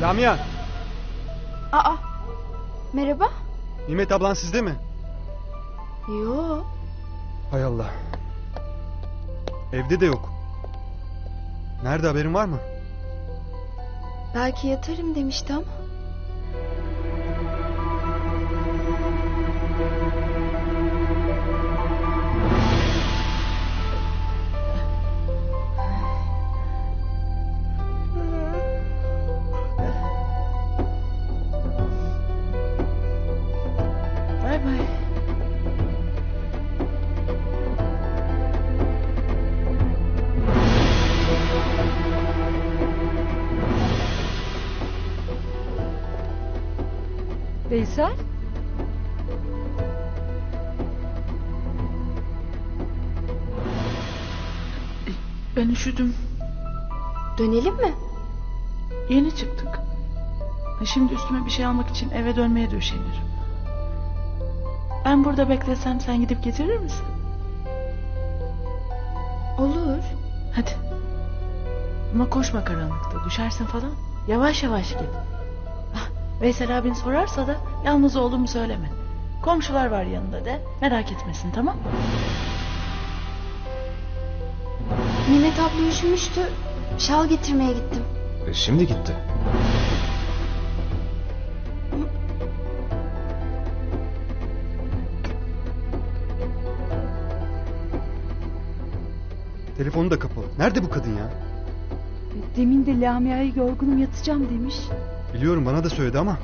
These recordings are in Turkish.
Lamia, Aa. Merhaba. Nimet ablan sizde mi? Yo. Hay Allah. Evde de yok. Nerede haberin var mı? Belki yatarım demişti ama. Veysel? Ben üşüdüm. Dönelim mi? Yeni çıktık. Şimdi üstüme bir şey almak için eve dönmeye döşenirim. Ben burada beklesem sen gidip getirir misin? Olur. Hadi. Ama koşma karanlıkta düşersin falan. Yavaş yavaş git. Veysel abin sorarsa da yalnız olduğumu söyleme. Komşular var yanında de merak etmesin tamam Nimet abla üşümüştü. Şal getirmeye gittim. E, şimdi gitti. Telefonu da kapalı. Nerede bu kadın ya? Demin de Lamia'yı yorgunum yatacağım demiş. Biliyorum bana da söyledi ama.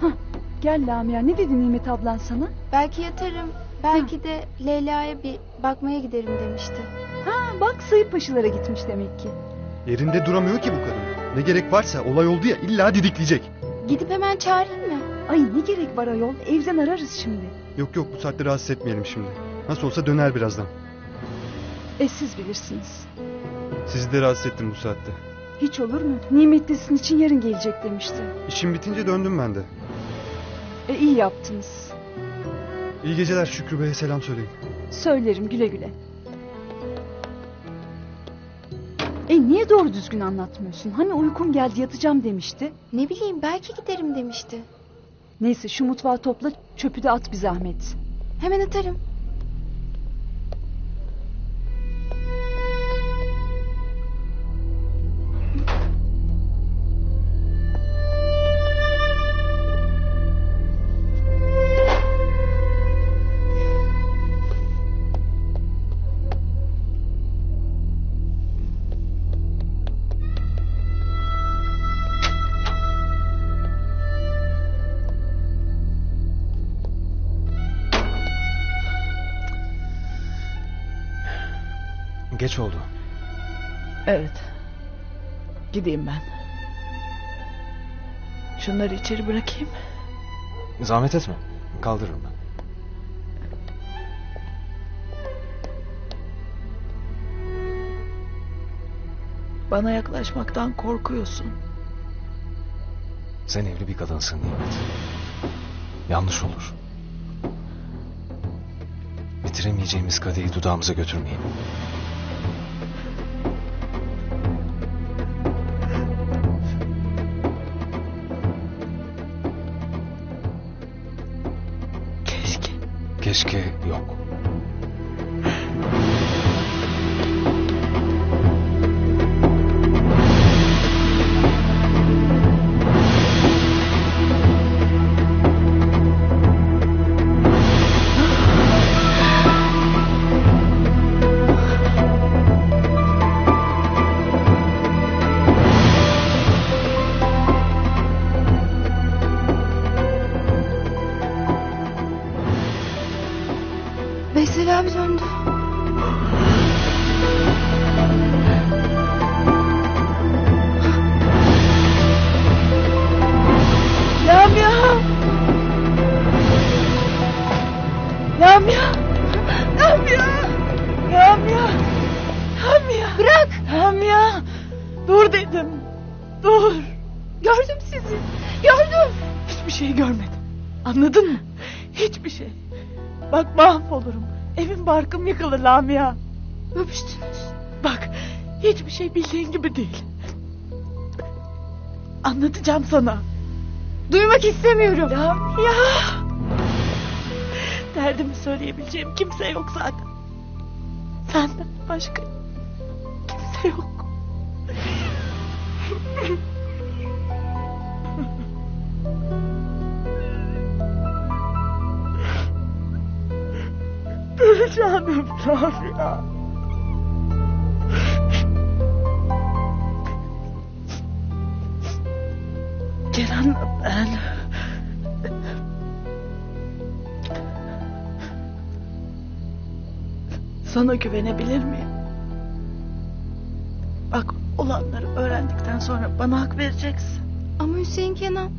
Hah, gel Lamia ne dedi Nimet ablan sana? Belki yatarım. Belki de Leyla'ya bir bakmaya giderim demişti. Ha bak sayıp paşalara gitmiş demek ki. Yerinde duramıyor ki bu kadın. Ne gerek varsa olay oldu ya illa didikleyecek. Gidip hemen çağırayım mı? Ay ne gerek var ayol evden ararız şimdi. Yok yok bu saatte rahatsız etmeyelim şimdi. Nasıl olsa döner birazdan. E siz bilirsiniz. Sizi de rahatsız ettim bu saatte. Hiç olur mu? Nimetlisin için yarın gelecek demişti. İşim bitince döndüm ben de. E iyi yaptınız. İyi geceler Şükrü Bey'e selam söyleyin. Söylerim güle güle. E niye doğru düzgün anlatmıyorsun? Hani uykum geldi yatacağım demişti. Ne bileyim belki giderim demişti. Neyse şu mutfağı topla çöpü de at bir zahmet. Hemen atarım. Geç oldu. Evet. Gideyim ben. Şunları içeri bırakayım. Zahmet etme. Kaldırırım ben. Bana yaklaşmaktan korkuyorsun. Sen evli bir kadınsın Nimet. Yanlış olur. Bitiremeyeceğimiz kadehi dudağımıza götürmeyelim. Keşke yok. Anladın mı? Hiçbir şey. Bak mahvolurum. Evim barkım yıkılır Lamia. Öpüştünüz. Bak hiçbir şey bildiğin gibi değil. Anlatacağım sana. Duymak istemiyorum. Lamia. Derdimi söyleyebileceğim kimse yok zaten. Senden başka kimse yok. Perişanım Lamia. Kenan'la ben... Sana güvenebilir miyim? Bak olanları öğrendikten sonra bana hak vereceksin. Ama Hüseyin Kenan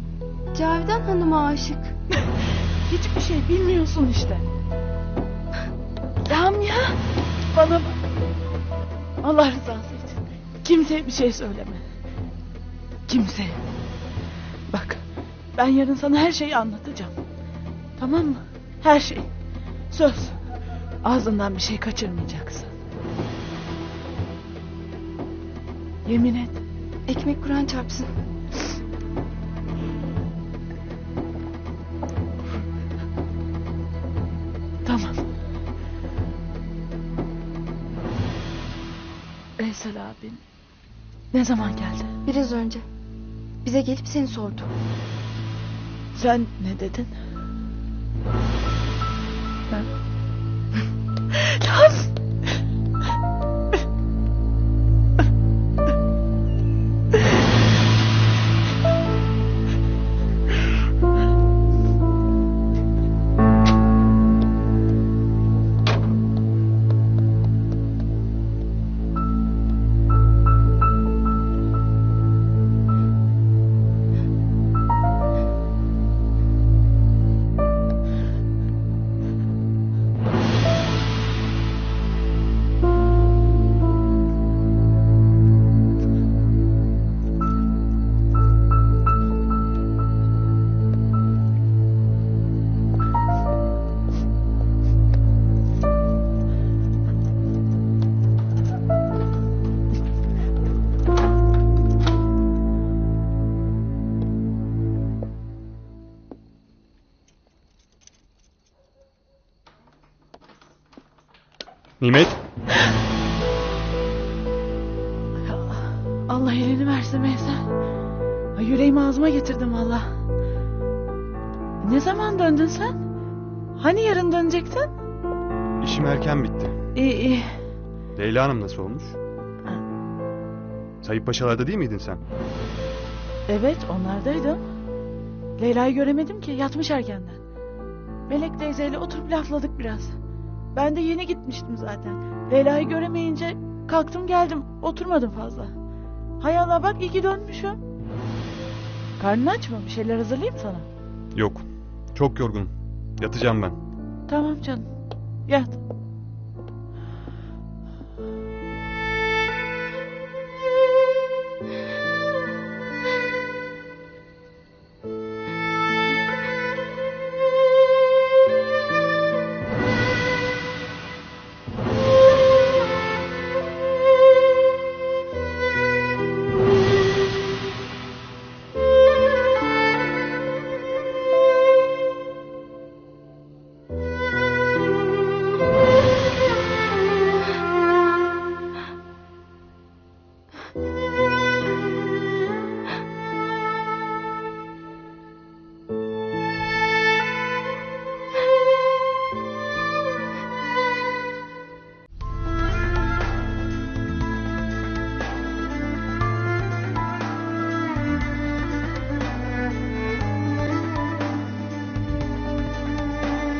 Cavidan Hanım'a aşık. Hiçbir şey bilmiyorsun işte. Bana bak. Allah rızası için. Kimseye bir şey söyleme. Kimseye. Bak ben yarın sana her şeyi anlatacağım. Tamam mı? Her şey. Söz. Ağzından bir şey kaçırmayacaksın. Yemin et. Ekmek kuran çarpsın. Veysel abin ne zaman geldi? Biraz önce. Bize gelip seni sordu. Sen ne dedin? Ben... Nimet. Allah elini versin Veysel. Ay, yüreğimi ağzıma getirdim valla. Ne zaman döndün sen? Hani yarın dönecektin? işim erken bitti. İyi iyi. Leyla Hanım nasıl olmuş? Sayıp Paşalar'da değil miydin sen? Evet onlardaydım. Leyla'yı göremedim ki yatmış erkenden. Melek teyzeyle oturup lafladık biraz. Ben de yeni gitmiştim zaten. Leyla'yı göremeyince kalktım geldim. Oturmadım fazla. Hay Allah bak iyi ki dönmüşüm. Karnın aç mı? Bir şeyler hazırlayayım sana. Yok. Çok yorgunum. Yatacağım ben. Tamam canım. Yat.